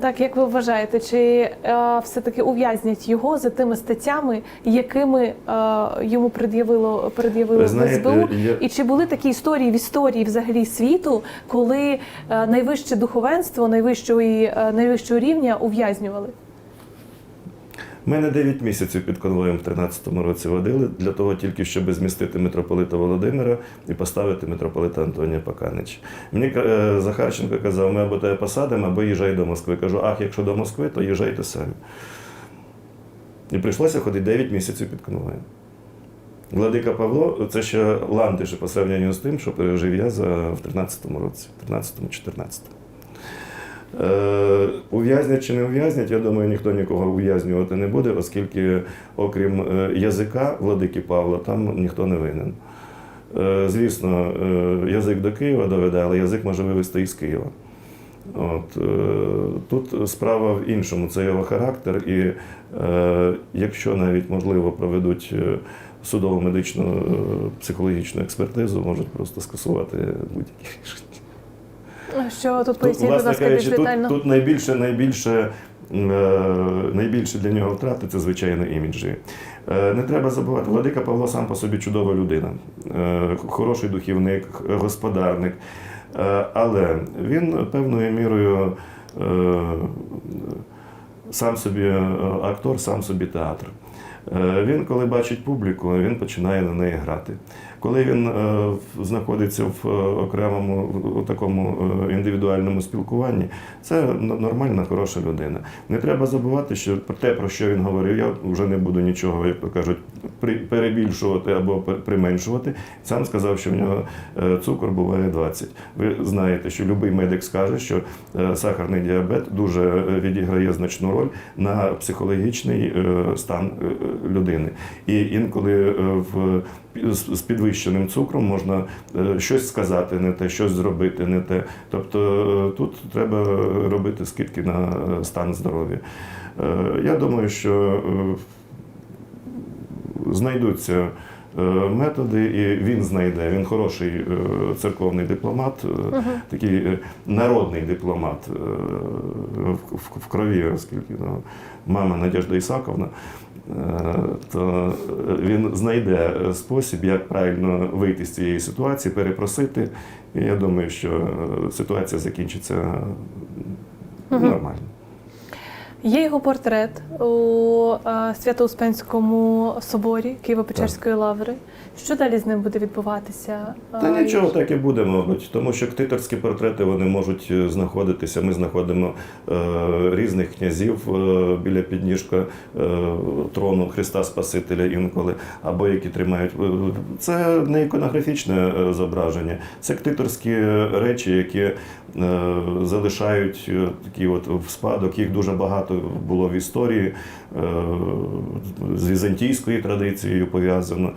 Так, як ви вважаєте, чи е, все-таки ув'язнять його за тими статтями, якими е, йому пред'явило пред'явило СБУ? я- І чи були такі історії в історії взагалі світу, коли е, найвище духовенство найвищої, е, найвищого рівня ув'язнювали? Мене 9 місяців під конвоєм в 13-му році водили для того, тільки щоб змістити митрополита Володимира і поставити митрополита Антонія Паканича. Мені е, Захарченко казав, ми або тебе посадимо, або їжджай до Москви. Кажу, ах, якщо до Москви, то їжджайте самі. І прийшлося ходити 9 місяців під конвоєм. Владика Павло, це ще ландише по сравненню з тим, що пережив я в 13-му році, в 13-14. Е, ув'язнять чи не ув'язнять, я думаю, ніхто нікого ув'язнювати не буде, оскільки, окрім е, язика владики Павла, там ніхто не винен. Е, звісно, язик до Києва доведе, але язик може вивезти із Києва. От, тут справа в іншому, це його характер, і якщо навіть можливо проведуть судово медичну психологічну експертизу, можуть просто скасувати будь-які рішення. Що тут поясніть, будь ласка, більш детально? тут, тут найбільше, найбільше, е, найбільше для нього втрати це звичайно іміджі. Е, Не треба забувати, Владика Павло сам по собі чудова людина, е, хороший духівник, господарник. Але він певною мірою сам собі актор, сам собі театр. Е, Він, коли бачить публіку, він починає на неї грати. Коли він е, знаходиться в е, окремому у такому індивідуальному спілкуванні, це нормальна, хороша людина. Не треба забувати, що про те, про що він говорив, я вже не буду нічого, як то кажуть, перебільшувати або применшувати. Сам сказав, що в нього цукор буває 20. Ви знаєте, що будь-який медик скаже, що сахарний діабет дуже відіграє значну роль на психологічний стан людини. І інколи е, в з підвищеним цукром можна е, щось сказати, не те, щось зробити, не те. Тобто е, тут треба робити скидки на стан здоров'я. Я думаю, що знайдуться методи, і він знайде. Він хороший е, церковний дипломат, е, такий е, народний дипломат е, в, крові, оскільки ну, мама Надежда Ісаковна. е, То він знайде спосіб, як правильно вийти з цієї ситуації, перепросити. І я думаю, що е, ситуація закінчиться нормально. Є його портрет у е, Свято-Успенському соборі Києво-Печерської лаври. Що далі з ним буде відбуватися? Та Е, нічого так і буде, мабуть, тому що ктиторські портрети вони можуть е, знаходитися. Ми знаходимо е, різних князів е, біля підніжка е, трону Христа Спасителя інколи, або які тримають. Це не іконографічне зображення, це ктиторські речі, які е, залишають такі от в спадок. Їх дуже багато було в історії е, з візантійською традицією пов'язано.